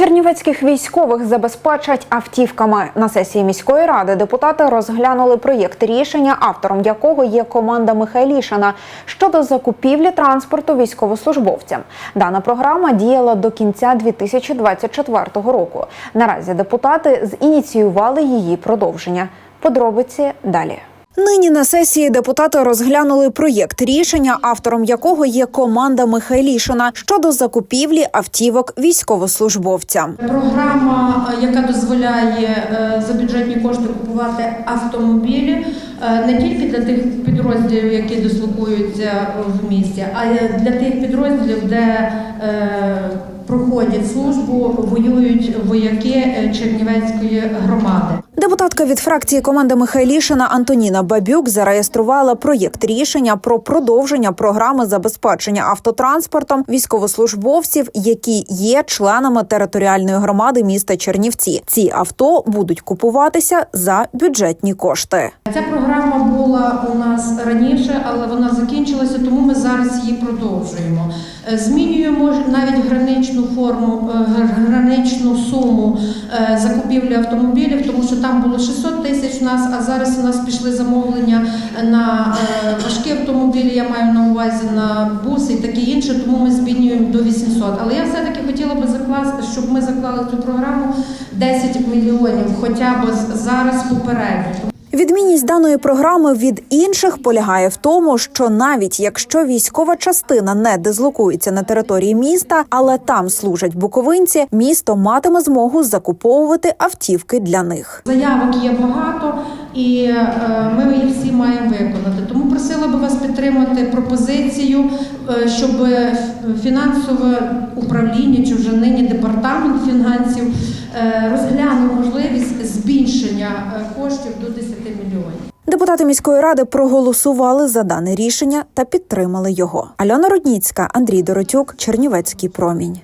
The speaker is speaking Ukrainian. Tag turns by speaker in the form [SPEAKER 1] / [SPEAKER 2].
[SPEAKER 1] Чернівецьких військових забезпечать автівками. На сесії міської ради депутати розглянули проєкт рішення, автором якого є команда Михайлішина щодо закупівлі транспорту військовослужбовцям. Дана програма діяла до кінця 2024 року. Наразі депутати зініціювали її продовження. Подробиці далі. Нині на сесії депутати розглянули проєкт рішення, автором якого є команда Михайлішина щодо закупівлі автівок військовослужбовцям.
[SPEAKER 2] Програма, е, яка дозволяє е, за бюджетні кошти купувати автомобілі е, не тільки для тих підрозділів, які дислокуються в місті, а й для тих підрозділів, де проходять службу, воюють вояки Чернівецької громади.
[SPEAKER 1] Депутатка від фракції команди Михайлішина Антоніна Бабюк зареєструвала проєкт рішення про продовження програми забезпечення автотранспортом військовослужбовців, які є членами територіальної громади міста Чернівці. Ці авто будуть купуватися за бюджетні кошти.
[SPEAKER 2] Ця програма була нас раніше, але вона закінчилася, тому ми зараз її продовжуємо. Е, Змінюємо навіть граничну форму, е, граничну суму е, закупівлі автомобілів, тому що там було 600 тисяч у нас, а зараз у нас пішли замовлення на важкі автомобілі, я маю на увазі на буси і таке інше, тому ми змінюємо до 800. Але я все-таки хотіла би закласти, щоб ми заклали цю програму 10 мільйонів, хоча б зараз попередньо.
[SPEAKER 1] Відмінність даної програми від інших полягає в тому, що навіть якщо військова частина не дислокується на території міста, але там служать буковинці, місто матиме змогу закуповувати автівки для них.
[SPEAKER 2] Заявок є багато, і е, ми їх всі маємо виконати. Тому просила би вас підтримати пропозицію, е, щоб фінансове управління чи вже нині департамент фінансів е, е, коштів до 10 мільйонів.
[SPEAKER 1] Депутати міської ради проголосували за дане рішення та підтримали його. Альона Рудніцька, Андрій Доротюк, Чернівецький промінь.